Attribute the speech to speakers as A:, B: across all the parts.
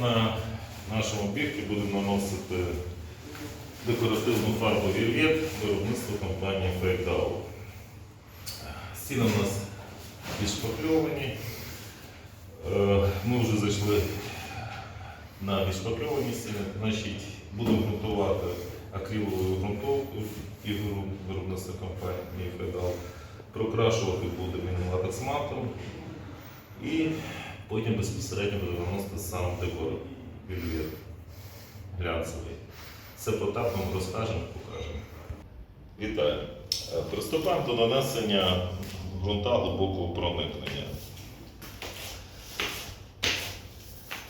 A: на нашому об'єкті будемо наносити декоративну фарбу Вільєт виробництва компанії Фейкдау. Стіни у нас відшпакльовані. Е, Ми вже зайшли на відшпакльовані стіни, будемо ґрунтувати акриловою ґрунтовкою фігуру виробництва компанії Фейдал. Прокрашувати будемо латексматом і потім безпосередньо буде наносити сам декор вільвет глянцевий. Все потапно ми розкажемо, покажемо. Вітаю. Е, Приступаємо до нанесення ґрунта глибокого проникнення.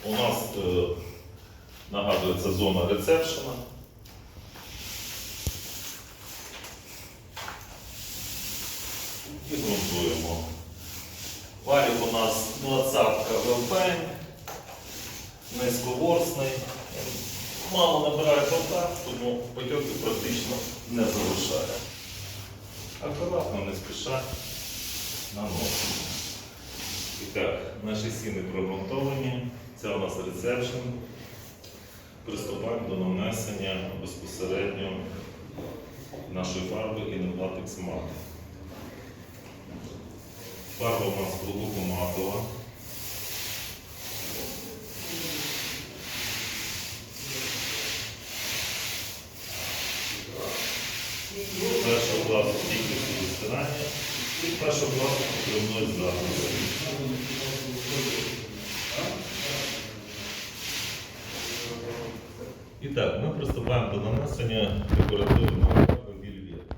A: У нас е, нагадується зона рецепшена. І ґрунтуємо. Валік у нас 20 велпень, низьковорсний. Мало набирає потак, тому потьоки практично не залишає. Акуратно, не спіша наносимо. І так, наші стіни прогрунтовані. Це у нас рецепшн. Приступаємо до нанесення безпосередньо нашої фарби і на латекс мат. Фарба у нас глибоко матова. Першого класу тільки стирання і першого класу покривної захисту. І так, ми приступаємо до нанесення декоративного вільвєту.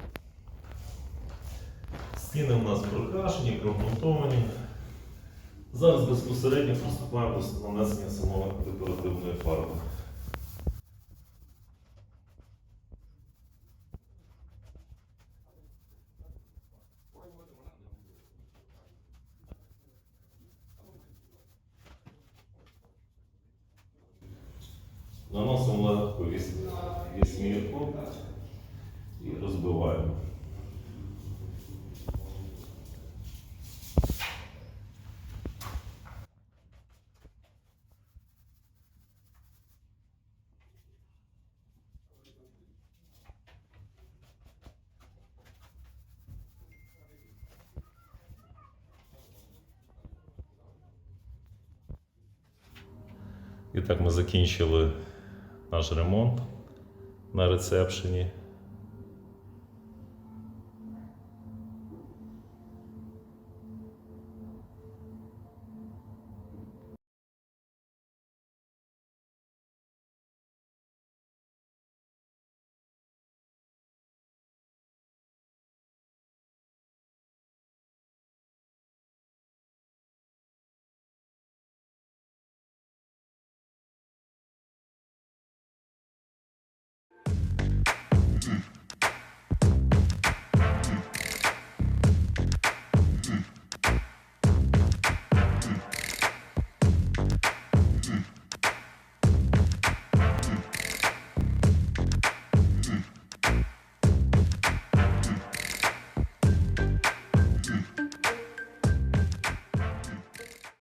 A: Стіни у нас прокрашені, прогрунтовані. Зараз безпосередньо приступаємо до нанесення самої декоративної фарби. Наносимо легко віс- вісьмірку і розбиваємо. І так ми закінчили наш ремонт на рецепшені.